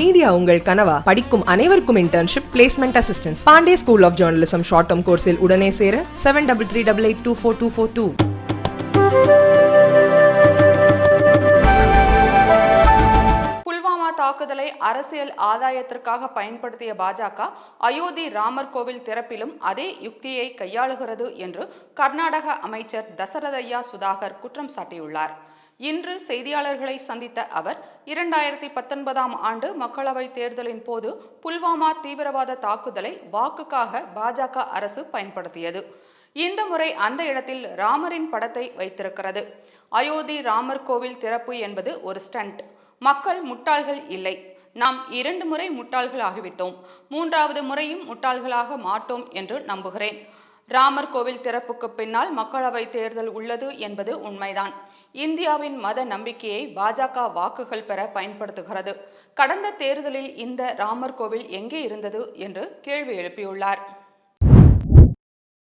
Media உங்கள் கனவா? படிக்கும் அனைவருக்கும் internship placement assistance Pandey school of journalism short term கோர்ஸில் உடனே சேர seven double three double eight two four two four two Pulwama தாக்குதலை அரசியல் ஆதாயத்திற்காக பயன்படுத்திய பாஜக அயோத்தி ராமர் கோவில் திறப்பிலும் அதே யுக்தியை கையாளுகிறது என்று கர்நாடக அமைச்சர் தசரதையா சுதாகர் குற்றம் சாட்டியுள்ளார். இன்று செய்தியாளர்களை சந்தித்த அவர் இரண்டாயிரத்தி பத்தொன்பதாம் ஆண்டு மக்களவைத் தேர்தலின் போது புல்வாமா தீவிரவாத தாக்குதலை வாக்குக்காக பாஜக அரசு பயன்படுத்தியது. இந்த முறை அந்த இடத்தில் ராமரின் படத்தை வைத்திருக்கிறது. அயோத்தி ராமர் கோவில் திறப்பு என்பது ஒரு ஸ்டண்ட். மக்கள் முட்டாள்கள் இல்லை. நாம் இரண்டு முறை முட்டாள்கள் ஆகிவிட்டோம். மூன்றாவது முறையும் முட்டாள்களாக மாட்டோம் என்று நம்புகிறேன். ராமர் கோவில் திறப்புக்கு பின்னால் மக்களவை தேர்தல் உள்ளது என்பது உண்மைதான். இந்தியாவின் மத நம்பிக்கையை பாஜக வாக்குகள் பெற பயன்படுத்துகிறது. கடந்த தேர்தலில் இந்த ராமர் கோவில் எங்கே இருந்தது என்று கேள்வி எழுப்பியுள்ளார்.